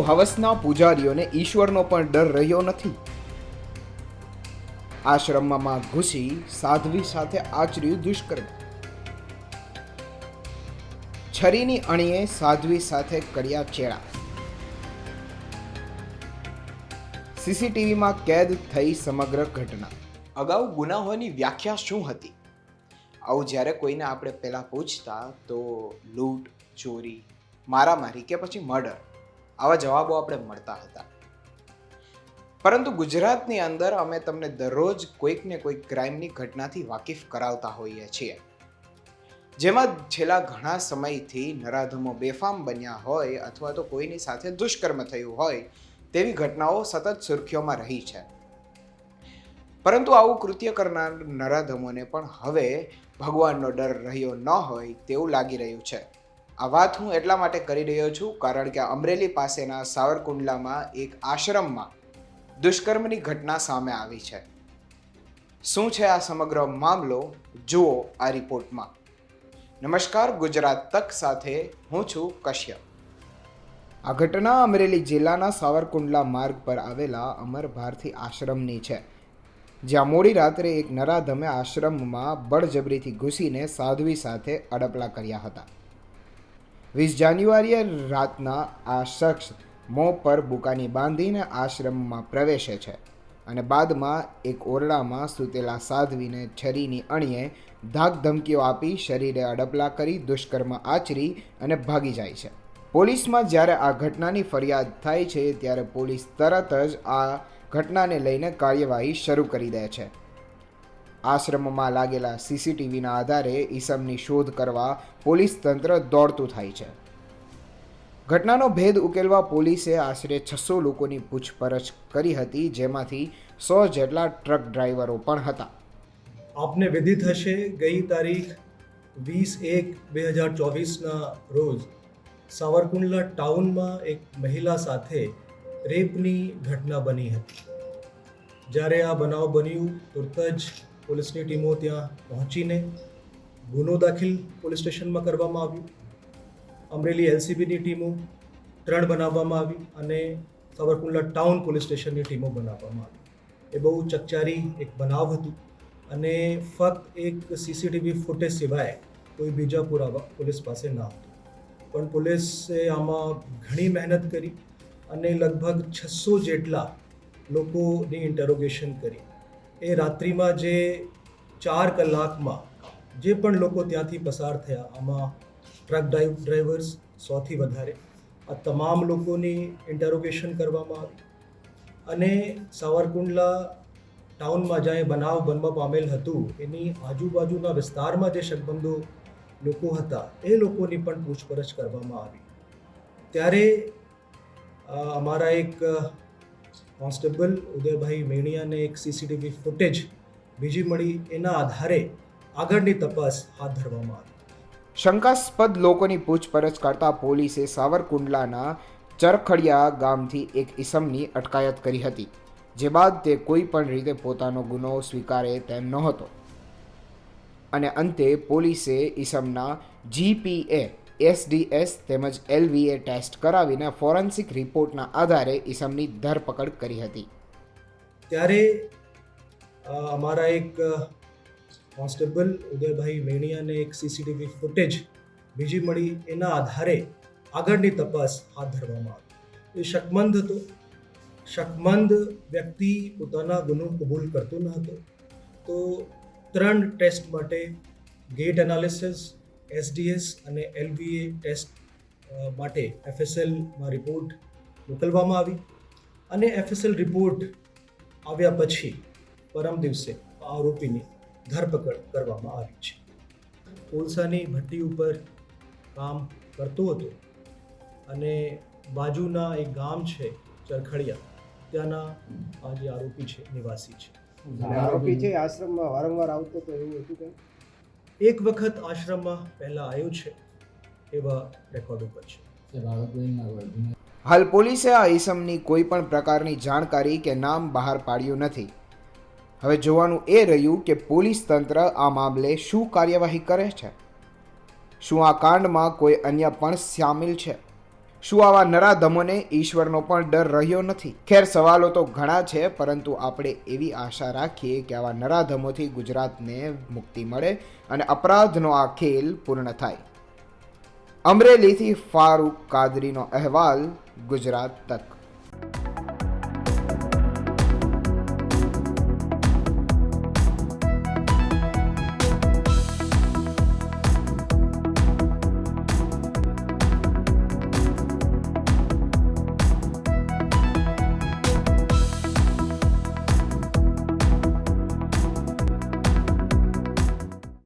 શું હવસના પૂજારીઓને ઈશ્વરનો પણ ડર રહ્યો નથી. આશ્રમમાં ઘૂસી સાધ્વી સાથે આચર્યું દુષ્કર્મ. છરીની અણીએ સાધ્વી સાથે કર્યા ચેડા. સીસીટીવીમાં કેદ થઈ સમગ્ર ઘટના. અગાઉ ગુનાહોની વ્યાખ્યા શું હતી? આવું જ્યારે કોઈને આપણે પહેલાં પૂછતા તો લૂંટ, ચોરી, મારામારી કે પછી મર્ડર? આવા જવાબો આપણે મળતા હતા. પરંતુ ગુજરાતની અંદર અમે તમને દરરોજ કોઈક ને કોઈક ક્રાઇમની ઘટનાથી વાકેફ કરાવતા હોઈએ છીએ. જેમાં છેલ્લા ઘણા સમયથી નરાધમો બેફામ બન્યા હોય અથવા તો કોઈની સાથે દુષ્કર્મ થયું હોય તેવી ઘટનાઓ સતત સુર્ખીઓમાં રહી છે. પરંતુ આવું કૃત્ય કરનાર નરાધમોને પણ હવે ભગવાનનો ડર રહ્યો ન હોય તેવું લાગી રહ્યું છે. આ વાત હું એટલા માટે કરી રહ્યો છું કારણ કે અમરેલી પાસેના સાવરકુંડલામાં એક આશ્રમમાં દુષ્કર્મની ઘટના સામે આવી છે. શું છે આ સમગ્ર મામલો? જુઓ આ રિપોર્ટમાં. નમસ્કાર, ગુજરાત તક સાથે હું છું કશ્યપ. આ ઘટના અમરેલી જિલ્લાના સાવરકુંડલા માર્ગ પર આવેલા અમર ભારતી આશ્રમની છે. જ્યાં મોડી રાત્રે એક નરાધમે આશ્રમમાં બળજબરીથી ઘૂસીને સાધ્વી સાથે અડપલા કર્યા હતા. વીસ જાન્યુઆરીએ રાતના આ શખ્સ મોં પર બુકાની બાંધીને આશ્રમમાં પ્રવેશે છે અને બાદમાં એક ઓરડામાં સૂતેલા સાધ્વીને છરીની અણીએ ધાક ધમકીઓ આપી શરીરે અડપલા કરી દુષ્કર્મ આચરી અને ભાગી જાય છે. પોલીસમાં જ્યારે આ ઘટનાની ફરિયાદ થાય છે ત્યારે પોલીસ તરત જ આ ઘટનાને લઈને કાર્યવાહી શરૂ કરી દે છે. આશ્રમમાં લાગેલા સીસીટીવીના આધારે ઈસમની શોધ કરવા પોલીસ તંત્ર દોડતું થાય છે. ઘટનાનો ભેદ ઉકેલવા પોલીસે આશરે છસો લોકોની પૂછપરછ કરી હતી, જેમાંથી સો જેટલા ટ્રક ડ્રાઈવરો પણ હતા. આપને વિદિત હશે, ગઈ તારીખ વીસ એક બે હજાર ચોવીસના રોજ સાવરકુંડલા ટાઉનમાં એક મહિલા સાથે રેપની ઘટના બની હતી. જ્યારે આ બનાવ બન્યું, તુરત જ પોલીસની ટીમો ત્યાં પહોંચીને ગુનો દાખલ પોલીસ સ્ટેશનમાં કરવામાં આવ્યું. અમરેલી એલસીબીની ટીમો ત્રણ બનાવવામાં આવી અને સાવરકુંડલા ટાઉન પોલીસ સ્ટેશનની ટીમો બનાવવામાં આવી. એ બહુ ચકચારી એક બનાવ હતું અને ફક્ત એક સીસીટીવી ફૂટેજ સિવાય કોઈ બીજા પુરાવા પોલીસ પાસે ન હતું. પણ પોલીસે આમાં ઘણી મહેનત કરી અને લગભગ છસો જેટલા લોકોની ઇન્ટરોગેશન કરી. એ રાત્રિમાં જે ચાર કલાકમાં જે પણ લોકો ત્યાંથી પસાર થયા, આમાં ટ્રક ડ્રાઈવ ડ્રાઈવર્સ સોથી વધારે. આ તમામ લોકોની ઇન્ટરોગેશન કરવામાં આવી. અને સાવરકુંડલા ટાઉનમાં જ્યાં એ બનાવ બનવા પામેલ હતું, એની આજુબાજુના વિસ્તારમાં જે શકબંધો લોકો હતા, એ લોકોની પણ પૂછપરછ કરવામાં આવી. ત્યારે અમારા એક કોન્સ્ટેબલ ઉદયભાઈ મેણિયાને એક સીસીટીવી ફૂટેજ બીજી મળી એના આધારે આગળની તપાસ હાથ ધરવામાં આવી. શંકાસ્પદ લોકોની પૂછપરછ કરતા પોલીસે સાવરકુંડલાના ચરખડિયા ગામથી એક ઈસમની અટકાયત કરી હતી, જે બાદ તે કોઈ પણ રીતે પોતાનો ગુનો સ્વીકારે તેમ નહોતો. અને અંતે પોલીસે ઈસમના જીપીએ એસડીએસ તેમજ એલવીએ ટેસ્ટ કરાવીને ફોરેન્સિક રિપોર્ટના આધારે ઈસમની ધરપકડ કરી હતી. ત્યારે અમારા એક કોન્સ્ટેબલ ઉદયભાઈ મેણિયાને એક સીસીટીવી ફૂટેજ બીજી મળી. એના આધારે આગળની તપાસ હાથ ધરવામાં આવી. એ શકમંદ હતો. શકમંદ વ્યક્તિ પોતાના ગુનો કબૂલ કરતો ન હતો. તો ત્રણ ટેસ્ટ માટે ગેટ એનાલિસિસ એસડીએસ અને એલબીએ ટેસ્ટ માટે એફએસએલમાં રિપોર્ટ મોકલવામાં આવી અને એફએસએલ રિપોર્ટ આવ્યા પછી પરમ દિવસે આરોપીની ધરપકડ કરવામાં આવી છે. કોલસાની ભઠ્ઠી ઉપર કામ કરતો હતો અને બાજુના એક ગામ છે, ચરખડિયા, ત્યાંના જે આરોપી છે, નિવાસી છે. આરોપી છે, આશ્રમમાં વારંવાર આવતો તો એવું હતું કે એક વખત આશ્રમમાં પહેલા આવ્યું છે એવા રેકોર્ડ ઉપર છે. હાલ પોલીસે આ ઈસમની કોઈ પણ પ્રકારની જાણકારી કે નામ બહાર પાડ્યું નથી. હવે જોવાનું એ રહ્યું કે પોલીસ તંત્ર આ મામલે શું કાર્યવાહી કરે છે? શું આ કાંડમાં કોઈ અન્ય પણ સામેલ છે? શું આવા નરાધમોને ઈશ્વરનો પણ ડર રહ્યો નથી? ખેર સવાલો તો ઘણા છે, પરંતુ આપણે એવી આશા રાખીએ કે આવા નરાધમોથી ગુજરાતને મુક્તિ મળે અને અપરાધનો આ ખેલ પૂર્ણ થાય. અમરેલીથી ફારૂક કાદરીનો અહેવાલ ગુજરાત તક